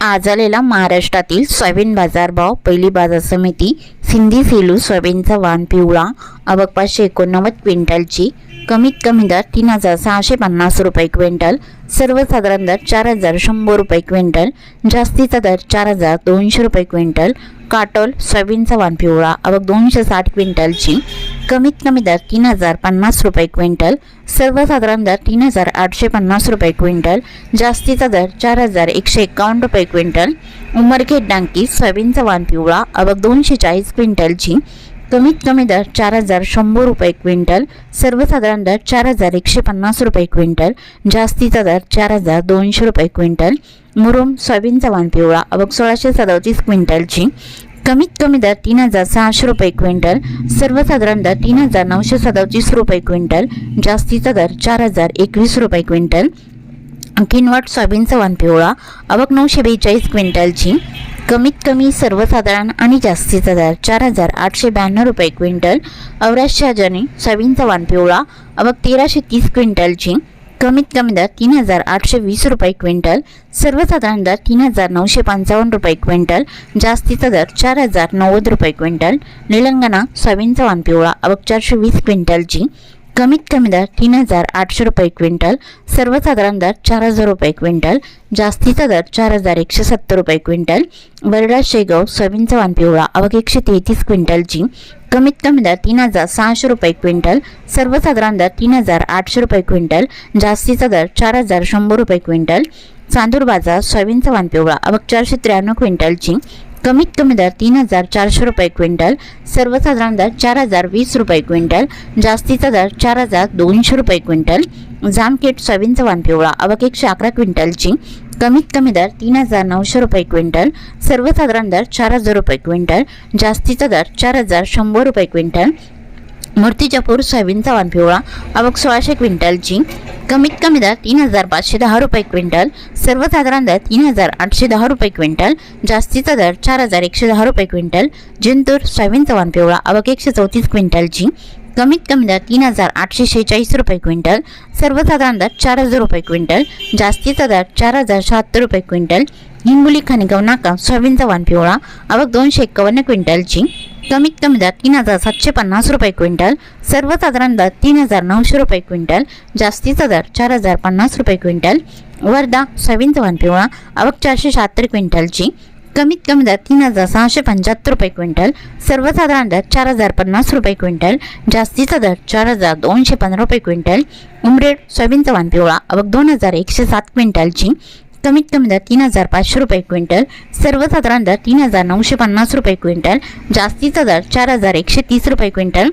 आज आलेला महाराष्ट्रातील सोयाबीन बाजारभाव पहिली बाजार समिती सिंधी सेलू सोयाबीनचा वाण पिवळा अबक पाचशे एकोणनव्वद क्विंटलची कमीत कमी दर तीन हजार सहाशे पन्नास रुपये क्विंटल सर्वसाधारण दर चार हजार शंभर रुपये क्विंटल जास्तीचा दर चार हजार दोनशे रुपये क्विंटल काटोल सोयाबीनचा वाण पिवळा अबक दोनशे साठ क्विंटलची कमीत कमी दर तीन हजार पन्नास रुपये क्विंटल सर्वसाधारण दर तीन हजार आठशे पन्नास रुपये क्विंटल जास्तीचा दर चार हजार एकशे एकावन्न रुपये क्विंटल उमरखेड डांकी सोयाबीनचा वाण पिवळा आवक दोनशे चाळीस क्विंटलची कमीत कमी दर चार हजार शंभर रुपये क्विंटल सर्वसाधारण दर चार हजार एकशे पन्नास रुपये क्विंटल जास्तीचा दर चार हजार दोनशे रुपये क्विंटल मुरुम सोयाबीनचा वाण पिवळा अवघ सोळाशे सदतीस क्विंटलची कमीत कमी दर तीन हजार सहाशे रुपये क्विंटल सर्वसाधारण दर तीन हजार नऊशे सदतीस रुपये क्विंटल जास्तीचा दर चार हजार एकवीस रुपये क्विंटल. किनवट सोयाबीनचा वन पिवळा अवक नऊशे बेचाळीस क्विंटलची. कमीत कमी सर्वसाधारण आणि जास्तीचा दर चार हजार आठशे ब्याण्णव रुपये क्विंटल. अवराजच्या जनी सोयाबीनचा वाण पिवळा अवक तेराशे तीस क्विंटलची. कमीत कमी दर तीन हजार आठशे वीस रुपये क्विंटल सर्वसाधारण दर तीन हजार नऊशे पंचावन्न रुपये क्विंटल जास्तीचा दर चार हजार नव्वद रुपये क्विंटल निलंगणा सोयाबीनचा वाण पिवळा अवक चारशे वीस क्विंटलची कमीत कमी दर तीन हजार आठशे रुपये क्विंटल सर्वसाधारण दर चार हजार रुपये क्विंटल जास्तीचा दर चार हजार एकशे सत्तर रुपये क्विंटल वरडा शेगाव सोयाबीनचा वाण पिवळा अवघ एकशे तेहतीस क्विंटलची कमीत कमी दर तीन हजार सहाशे रुपये क्विंटल सर्वसाधारण दर तीन हजार आठशे रुपये क्विंटल जास्तीचा दर चार हजार शंभर रुपये क्विंटल चांदूर बाजार सोयाबीनचा वाण पिवळा अबक चारशे त्र्याण्णव क्विंटलची कमीत कमी दर तीन हजार चारशे रुपये क्विंटल सर्वसाधारण दर चार हजार वीस रुपये क्विंटल जास्तीचा दर चार हजार दोनशे रुपये क्विंटल जामकेट सोयाबीनचा वाण पिवळा अवक एकशे अकरा क्विंटलची कमीत कमी दर तीन हजार नऊशे रुपये क्विंटल सर्वसाधारण दर चार हजार रुपये क्विंटल जास्तीचा दर चार हजार शंभर रुपये क्विंटल. मूर्तिजापूर सोयाबीनचा वाण पिवळा आवक सोळाशे क्विंटलची कमीत कमी दर तीन हजार पाचशे दहा रुपये क्विंटल सर्वसाधारण दर तीन हजार आठशे दहा रुपये क्विंटल जास्तीचा दर चार हजार एकशे दहा रुपये क्विंटल जिंतूर सोयाबीनचा वाण पिवळा आवक एकशे चौतीस क्विंटलची कमीत कमी दर तीन हजार आठशे शेहेचाळीस रुपये क्विंटल सर्वसाधारण दर चार हजार रुपये क्विंटल जास्तीचा दर चार हजार शहात्तर रुपये क्विंटल हिंगोली खाणेगाव नाका सोयाबीनचा वाण पिवळा अवक दोनशे एक्कावन्न क्विंटलची कमीत कमी दर तीन हजार सातशे पन्नास रुपये क्विंटल सर्वसाधारण दर तीन हजार नऊशे रुपये क्विंटल जास्तीचा दर चार हजार पन्नास रुपये क्विंटल वर्धा सोयाबीनचा वाण पिवळा अवक चारशे शहात्तर क्विंटलची कमीत कमी दर तीन हजार सहाशे पंच्याहत्तर रुपये क्विंटल सर्वसाधारण दर चार हजार पन्नास रुपये क्विंटल जास्तीचा दर चार हजार दोनशे पंधरा रुपये क्विंटल उमरेड सोयाबीनचा वाण पिवळा अवक दोन हजार एकशे सात क्विंटलची कमीत कमी दर तीन हजार पाचशे रुपये क्विंटल सर्वसाधारण दर तीन हजार नऊशे पन्नास रुपये क्विंटल जास्तीचा दर चार हजार एकशे तीस रुपये क्विंटल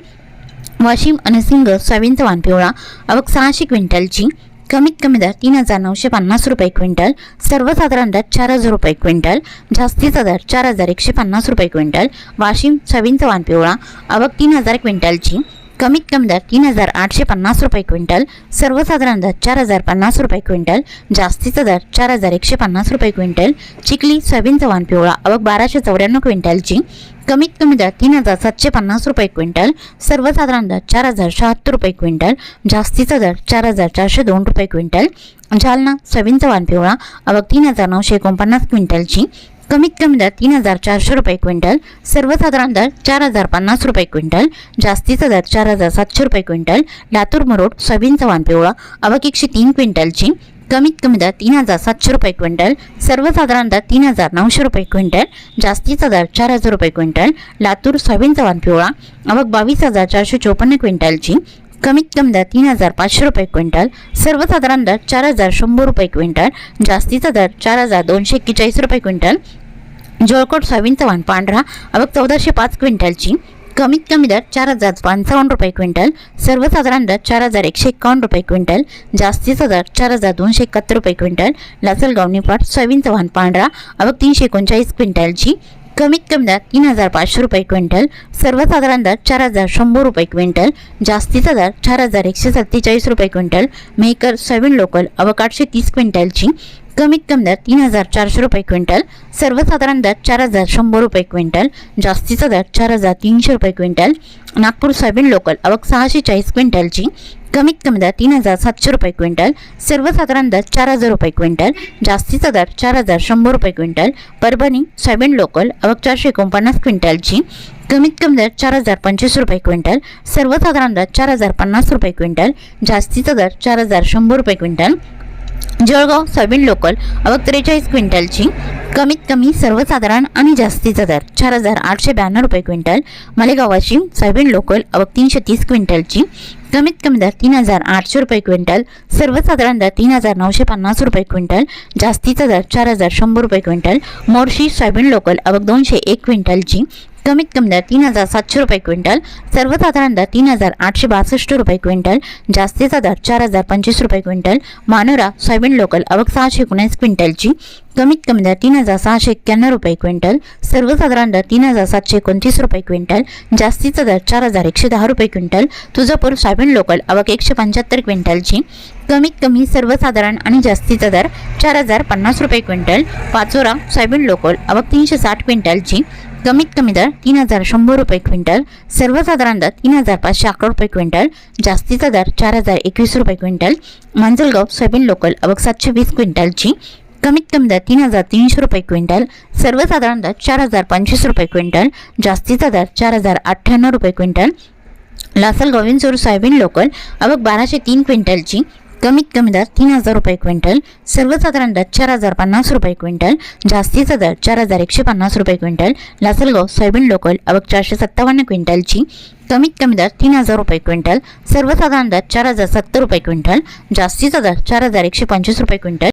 वाशिम अनसिंग सोयाबीनचा वाण पिवळा अवक सहाशे क्विंटलची कमीत कमी दर तीन हजार नऊशे पन्नास रुपये क्विंटल सर्वसाधारण दर चार हजार रुपये क्विंटल जास्तीचा दर चार हजार एकशे पन्नास रुपये क्विंटल वाशिम सोयाबीनचा वाण पिवळा अवक तीन हजार क्विंटलची कमीत कमी दर तीन हजार आठशे पन्नास रुपये क्विंटल सर्वसाधारण दर चार हजार पन्नास रुपये क्विंटल जास्तीचा दर चार हजार एकशे पन्नास रुपये क्विंटल चिखली सोयाबीनचा वाण पिवळा अवक बाराशे चौऱ्याण्णव क्विंटलची कमीत कमी दर तीन हजार सातशे पन्नास रुपये क्विंटल सर्वसाधारण दर चार हजार शहात्तर रुपये क्विंटल जास्तीचा दर चार हजार चारशे दोन रुपये क्विंटल. जालना सोयाबीनचा वाण पिवळा अवक तीन हजार नऊशे एकोणपन्नास क्विंटलची. कमीत कमी दर तीन हजार चारशे रुपये क्विंटल सर्वसाधारण दर चार हजार पन्नास रुपये क्विंटल जास्तीचा दर चार हजार सातशे रुपये क्विंटल. लातूर मरोड सोयाबीनचा वाण पिवळा अवक एकशे तीन क्विंटलची. कमीत कमी दर तीन हजार सातशे रुपये क्विंटल सर्वसाधारण दर तीन हजार नऊशे रुपये क्विंटल जास्तीचा दर चार हजार रुपये क्विंटल लातूर सोयाबीनचा वाण पिवळा अवक बावीस हजार चारशे चोपन्न क्विंटलची कमीत कमी दर तीन हजार पाचशे रुपये क्विंटल सर्वसाधारण दर चार हजार शंभर रुपये क्विंटल जास्तीचा दर चार हजार दोनशे एक्केचाळीस रुपये क्विंटल जोळकोट सोयाबीनचा वाण पांढरा अवक चौदाशे पाच क्विंटलची कमीत कमी दर चार हजार पंचावन्न रुपये क्विंटल सर्वसाधारण दर चार हजार एकशे एकावन्न रुपये क्विंटल जास्तीचा दर चार हजार दोनशे एकाहत्तर रुपये क्विंटल लासलगाव निपाट सोयाबीन चव्हाण पांढरा आवक तीनशे एकोणचाळीस क्विंटलची कमीत कमी दर तीन हजार पाचशे रुपये क्विंटल सर्वसाधारण दर चार हजार शंभर रुपये क्विंटल जास्तीचा दर चार हजार एकशे सत्तेचाळीस रुपये क्विंटल मेकर सोयाबीन लोकल आवक आठशे तीस क्विंटलची कमीत कमी दर तीन हजार चारशे रुपये क्विंटल सर्वसाधारण दर चार हजार शंभर रुपये क्विंटल जास्तीचा दर चार हजार तीनशे रुपये क्विंटल नागपूर सोयाबीन लोकल आवक सहाशे चाळीस क्विंटलची कमीत कमी दर तीन हजार सातशे रुपये क्विंटल सर्वसाधारण दर चार हजार रुपये क्विंटल जास्तीचा दर चार हजार शंभर रुपये क्विंटल परभणी सोयाबीन लोकल आवक चारशे एकोणपन्नास क्विंटलची कमीत कमी दर चार हजार पंचवीस रुपये क्विंटल सर्वसाधारण दर चार हजार पन्नास रुपये क्विंटल जास्तीचा दर चार हजार शंभर रुपये क्विंटल जळगाव सोयाबीन लोकल अवक त्रेचाळीस क्विंटलची. कमीत कमी सर्वसाधारण आणि जास्तीचा दर चार हजार आठशे ब्याण्णव रुपये क्विंटल. मालेगावाची सोयाबीन लोकल अवक तीनशे तीस क्विंटलची. कमीत कमी दर तीन हजार आठशे रुपये क्विंटल. सर्वसाधारण दर तीन हजार नऊशे पन्नास रुपये क्विंटल. जास्तीचा दर चार हजार शंभर रुपये क्विंटल. मोर्शी सोयाबीन लोकल अवक दोनशे एक क्विंटलची. कमीत कमी दर तीन हजार सातशे रुपये क्विंटल सर्वसाधारण दर तीन हजार आठशे बासष्ट रुपये क्विंटल जास्तीचा दर चार हजार पंचवीस रुपये क्विंटल मानोरा सोयाबीन लोकल आवक सहाशे एकोणीस क्विंटलची कमीत कमी दर तीन हजार सहाशे एक्क्याण्णव रुपये क्विंटल सर्वसाधारण दर तीन हजार सातशे एकोणतीस रुपये क्विंटल जास्तीचा दर चार हजार एकशे दहा रुपये क्विंटल तुळजापूर सोयाबीन लोकल आवक एकशे पंच्याहत्तर क्विंटलची कमीत कमी सर्वसाधारण आणि जास्तीचा दर चार हजार पन्नास रुपये क्विंटल पाचोरा सोयाबीन लोकल आवक तीनशे साठ क्विंटलची कमीत कमी दर तीन हजार शंभर रुपये क्विंटल सर्वसाधारण दर तीन हजार पाचशे अकरा रुपये क्विंटल जास्तीचा दर चार हजार एकवीस रुपये क्विंटल मांजलगाव सोयाबीन लोकल अवघ सातशे वीस क्विंटलची कमीत कमी दर तीन हजार तीनशे रुपये क्विंटल सर्वसाधारण दर चार हजार पंचवीस रुपये क्विंटल जास्तीचा दर चार हजार अठ्ठ्याण्णव रुपये क्विंटल लासल गोविंदसूर सोयाबीन लोकल अवघ बाराशे तीन क्विंटलची कमीत कमी दर तीन हजार रुपये क्विंटल सर्वसाधारण दर चार हजार पन्नास रुपये क्विंटल जास्तीचा दर चार हजार एकशे पन्नास रुपये क्विंटल लासलगाव सोयाबीन लोकल आवक चारशे सत्तावन्न क्विंटलची कमीत कमी दर तीन हजार रुपये क्विंटल सर्वसाधारण दर चार हजार सत्तर रुपये क्विंटल जास्तीचा दर चार हजार एकशे पंचवीस रुपये क्विंटल